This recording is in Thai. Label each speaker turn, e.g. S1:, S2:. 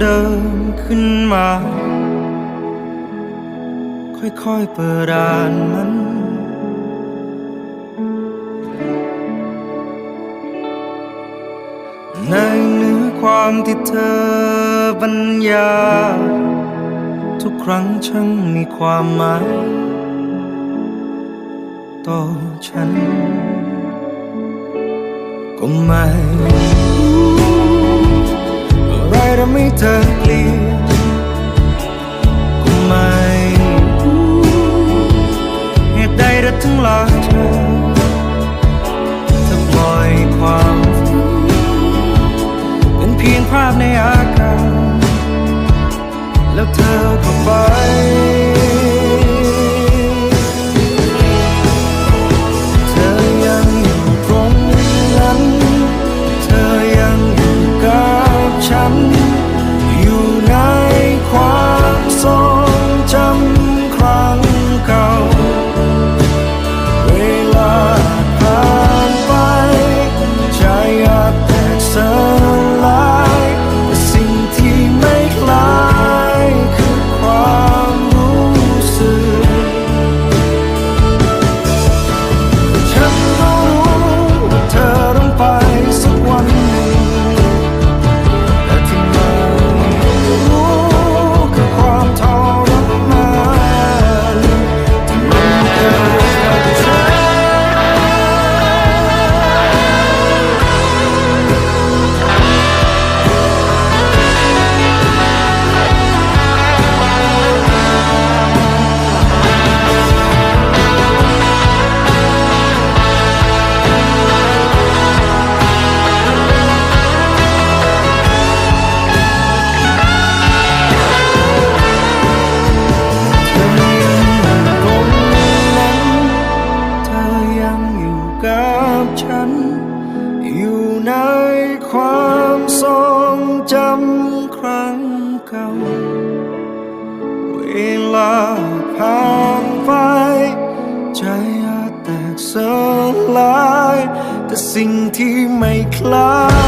S1: เดิมขึ้นมา ค่อยๆเปิดอ่านมันในเนื้อความที่เธอบรรยายทุกครั้งช่างมีความหมายต่อฉัน ก็ไม่ ทำให้เธอเปลี่ยนกูไม่รู้เหตุใดเธอถึงละเธอเธอปล่อยความเป็นเพียงภาพในอากาศแล้วเธอก็ไป ในความทรงจำครั้งเก่า เวลาผ่านไปใจอาจแตกสลาย แต่สิ่งที่ไม่คล้าย